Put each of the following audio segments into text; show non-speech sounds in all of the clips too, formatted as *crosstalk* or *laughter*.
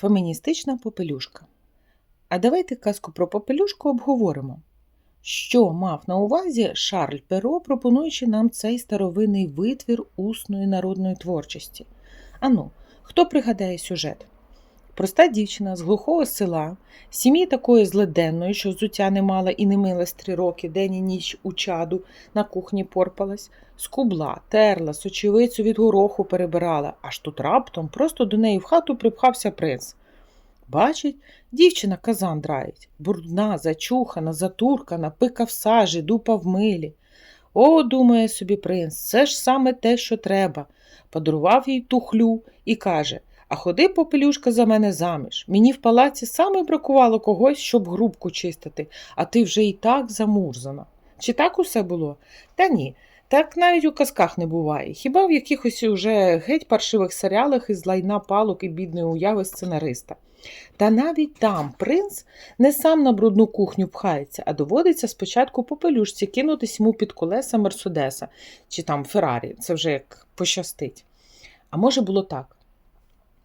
Феміністична попелюшка. А давайте казку про попелюшку обговоримо. Що мав на увазі Шарль Перо, пропонуючи нам цей старовинний витвір усної народної творчості? Ану, хто пригадає сюжет? Проста дівчина з глухого села, сім'ї такої зледенної, що взуття не мала і не милась три роки, день і ніч у чаду, на кухні порпалась, скубла, терла, сочевицю від гороху перебирала, аж тут раптом просто до неї в хату припхався принц. Бачить, дівчина казан драїть, брудна, зачухана, затуркана, пика в сажі, дупа в милі. О, думає собі принц, це ж саме те, що треба. Подарував їй тухлю і каже А ходи, попелюшка, за мене заміж. Мені в палаці саме бракувало когось, щоб грубку чистити, а ти вже і так замурзана. Чи так усе було? Та ні. Так навіть у казках не буває. Хіба в якихось уже геть паршивих серіалах із лайна палок і бідної уяви сценариста. Та навіть там принц не сам на брудну кухню пхається, а доводиться спочатку попелюшці кинутись йому під колеса Мерседеса чи там Феррарі, це вже як пощастить. А може було так.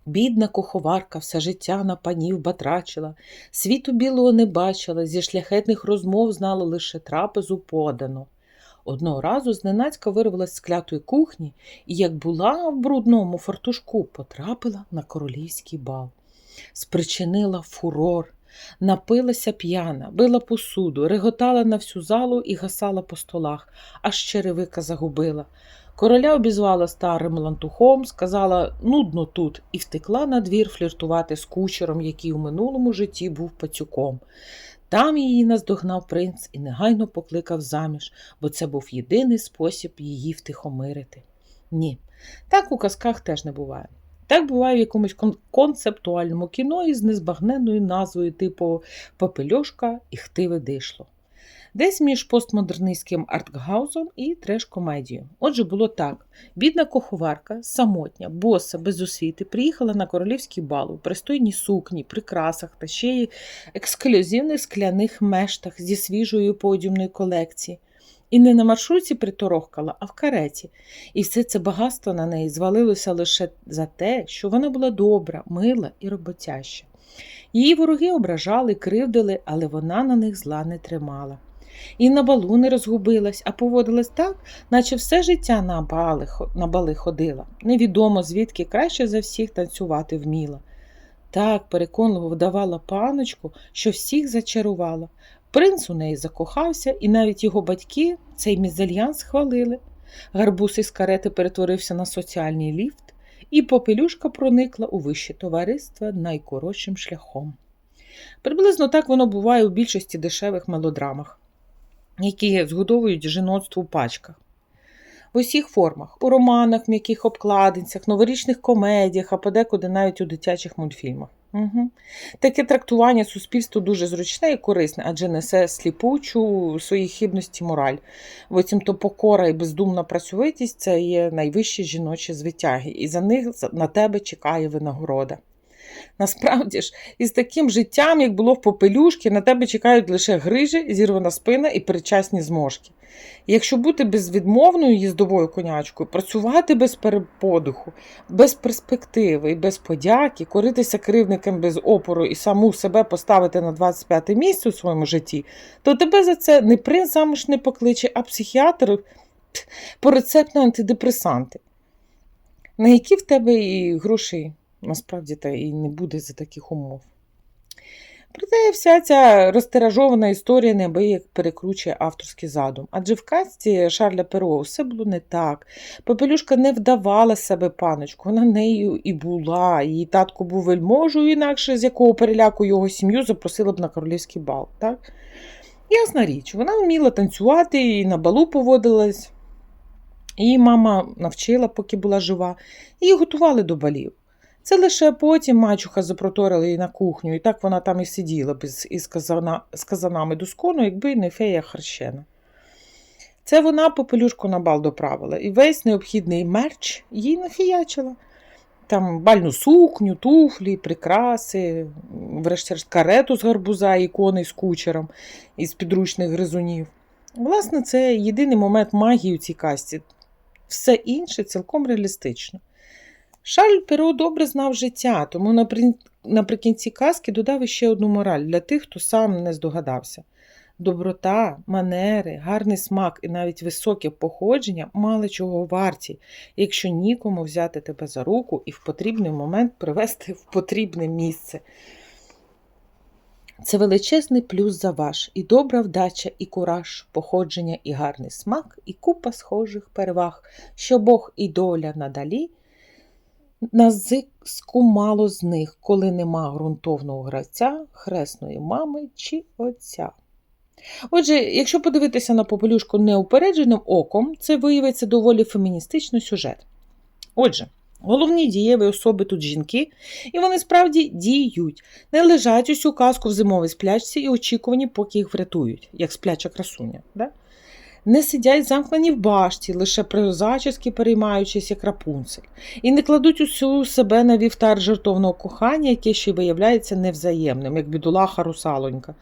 Бідна куховарка все життя на панів батрачила, світу білого не бачила, зі шляхетних розмов знала лише трапезу подану. Одного разу зненацька вирвалась з клятої кухні і, як була в брудному фартушку, потрапила на королівський бал. Спричинила фурор, напилася п'яна, била посуду, реготала на всю залу і гасала по столах, аж черевика загубила. Короля обізвала старим лантухом, сказала нудно тут, і втекла на двір фліртувати з кучером, який у минулому житті був пацюком. Там її наздогнав принц і негайно покликав заміж, бо це був єдиний спосіб її втихомирити. Ні, так у казках теж не буває. Так буває в якомусь кон- концептуальному кіно із незбагненною назвою типу Попельошка і хтиве дишло. Десь між постмодернистським артгаузом і треш-комедією. Отже, було так: бідна куховарка, самотня, боса, без освіти, приїхала на королівський бал у пристойній сукні, прикрасах та ще й ексклюзивних скляних мештах зі свіжої подіумної колекції. І не на маршрутці приторохкала, а в кареті. І все це багатство на неї звалилося лише за те, що вона була добра, мила і роботяща. Її вороги ображали, кривдили, але вона на них зла не тримала. І на балу не розгубилась, а поводилась так, наче все життя на бали, на бали ходила. Невідомо звідки краще за всіх танцювати вміла. Так переконливо вдавала паночку, що всіх зачарувала. Принц у неї закохався, і навіть його батьки цей мізальянс схвалили. Гарбуз із карети перетворився на соціальний ліфт, і попелюшка проникла у вище товариство найкоротшим шляхом. Приблизно так воно буває у більшості дешевих мелодрамах, які згодовують жіноцтво у пачках. В усіх формах, у романах, м'яких обкладинцях, новорічних комедіях, а подекуди навіть у дитячих мультфільмах. Угу. Таке трактування суспільству дуже зручне і корисне, адже несе сліпучу своїй хибності мораль. Буцімто покора і бездумна працьовитість це є найвищі жіночі звитяги, і за них на тебе чекає винагорода. *laughs* Насправді ж, із таким життям, як було в попелюшки, на тебе чекають лише грижі, зірвана спина і передчасні зможки. Якщо бути безвідмовною їздовою конячкою, працювати без переподиху, без перспективи і без подяки, коритися кривником без опору і саму себе поставити на 25 місце у своєму житті, то тебе за це не принц замуж не покличе, а психіатр по рецепту антидепресанти. На які в тебе і грошей насправді та і не буде за таких умов. Проте вся ця розтиражована історія неабияк перекручує авторський задум. Адже в казці Шарля Перо все було не так. Попелюшка не вдавала себе паночку, вона нею і була. Її татко був вельможою, інакше з якого переляку його сім'ю запросила б на королівський бал. Так? Ясна річ, вона вміла танцювати і на балу поводилась. Її мама навчила, поки була жива, її готували до балів. Це лише потім мачуха запроторила її на кухню, і так вона там і сиділа без, із казана, з казанами до скону, якби не фея харщена. Це вона попелюшку на бал доправила, і весь необхідний мерч їй нафіячила. Там бальну сукню, туфлі, прикраси, врешті-решт карету з гарбуза і коней з кучером із підручних гризунів. Власне, це єдиний момент магії у цій касті. Все інше цілком реалістично. Шарль Перо добре знав життя, тому наприкінці казки додав іще одну мораль для тих, хто сам не здогадався. Доброта, манери, гарний смак і навіть високе походження мало чого варті, якщо нікому взяти тебе за руку і в потрібний момент привести в потрібне місце. Це величезний плюс за ваш, і добра вдача, і кураж, походження, і гарний смак, і купа схожих переваг, що Бог і доля надалі. На зиску мало з них, коли нема ґрунтовного гравця, хресної мами чи отця. Отже, якщо подивитися на попелюшку неупередженим оком, це виявиться доволі феміністичний сюжет. Отже, головні дієві особи тут жінки, і вони справді діють, не лежать усю казку в зимовій сплячці і очікувані, поки їх врятують, як спляча красуня. Да? Не сидять замкнені в башті, лише прозачески переймаючись як рапунцель, і не кладуть усю себе на вівтар жертовного кохання, яке ще й виявляється невзаємним, як бідолаха русалонька.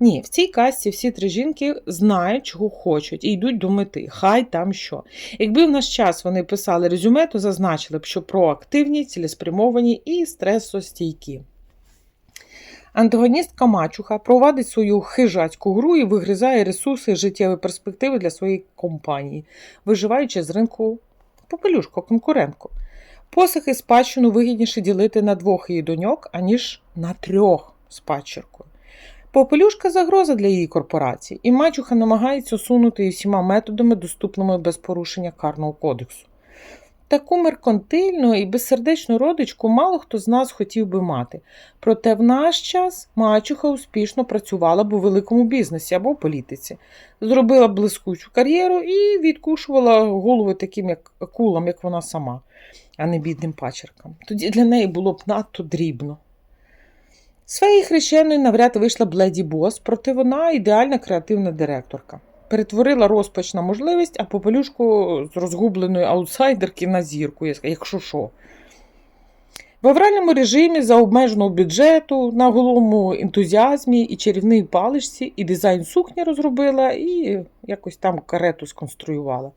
Ні, в цій казці всі три жінки знають, чого хочуть, і йдуть до мети, хай там що. Якби в наш час вони писали резюме, то зазначили б, що проактивні, цілеспрямовані і стресостійкі. Антагоністка Мачуха провадить свою хижацьку гру і вигризає ресурси життєві перспективи для своєї компанії, виживаючи з ринку попелюшку, конкурентку. Посихи спадщину вигідніше ділити на двох її доньок, аніж на трьох з падчеркою. Попелюшка загроза для її корпорації, і мачуха намагається усунути її всіма методами, доступними без порушення карного кодексу. Таку меркантильну і безсердечну родичку мало хто з нас хотів би мати. Проте в наш час мачуха успішно працювала б у великому бізнесі або політиці, зробила блискучу кар'єру і відкушувала голови таким як кулам, як вона сама, а не бідним пачеркам. Тоді для неї було б надто дрібно. Своєї хрещеної навряд вийшла б леді Бос, проте вона ідеальна креативна директорка. Перетворила розпач на можливість, а попелюшку з розгубленої аутсайдерки на зірку, якщо що. В авральному режимі за обмеженого бюджету, на голому ентузіазмі і чарівній паличці, і дизайн сукні розробила, і якось там карету сконструювала.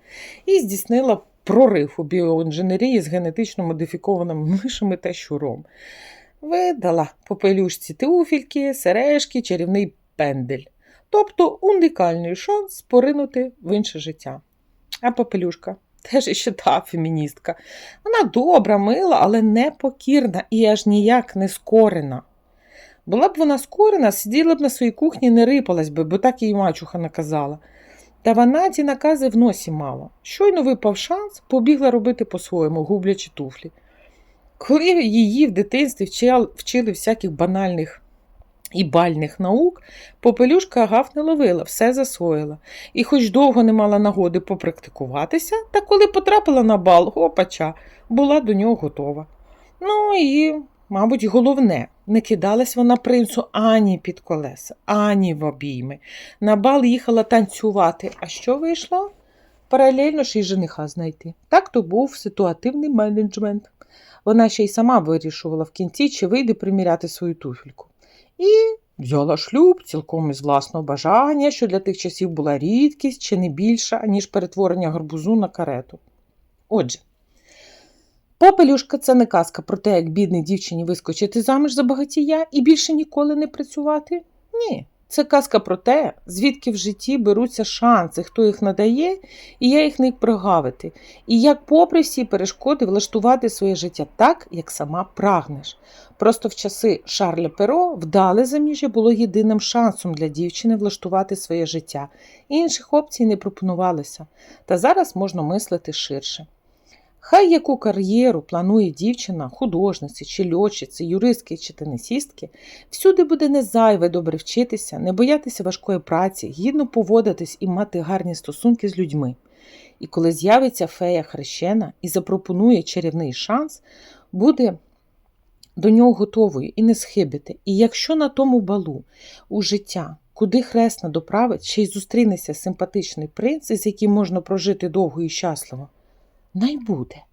І здійснила прорив у біоінженерії з генетично модифікованими *laughs* мишами та щуром. Видала попелюшці туфільки, сережки, чарівний пендель. Тобто унікальний шанс поринути в інше життя. А попелюшка *laughs* теж іще та феміністка. Вона добра, мила, але непокірна і аж ніяк не скорена. Була б вона скорена, сиділа б на своїй кухні, не рипалась би, бо так її мачуха наказала. Та вона ті накази в носі мала. Щойно випав шанс, побігла робити по-своєму, гублячи туфлі. Коли її в дитинстві вчили всяких банальних і бальних наук, попелюшка гав не ловила, все засвоїла. І хоч довго не мала нагоди попрактикуватися, та коли потрапила на бал, опача, була до нього готова. Ну і, мабуть, головне, не кидалась вона принцу ані під колеса, ані в обійми. На бал їхала танцювати. А що вийшло? Паралельно ж і жениха знайти. Так то був ситуативний менеджмент. Вона ще й сама вирішувала в кінці, чи вийде приміряти свою туфельку. І взяла шлюб цілком із власного бажання, що для тих часів була рідкість чи не більша, ніж перетворення гарбузу на карету. Отже, попелюшка це не казка про те, як бідній дівчині вискочити заміж за багатія і більше ніколи не працювати. Ні. Це казка про те, звідки в житті беруться шанси, хто їх надає, і як їх не прогавити, і як, попри всі перешкоди, влаштувати своє життя так, як сама прагнеш. Просто в часи Шарля Перо вдале заміжжя було єдиним шансом для дівчини влаштувати своє життя. Інших опцій не пропонувалося, та зараз можна мислити ширше. Хай яку кар'єру планує дівчина, художниці, чи льотчиці, юристки чи тенісістки, всюди буде не зайве добре вчитися, не боятися важкої праці, гідно поводитись і мати гарні стосунки з людьми. І коли з'явиться фея хрещена і запропонує чарівний шанс, буде до нього готовою і не схибити. І якщо на тому балу у життя, куди хресна доправить, ще й зустрінеться симпатичний принц, з яким можна прожити довго і щасливо, най буде.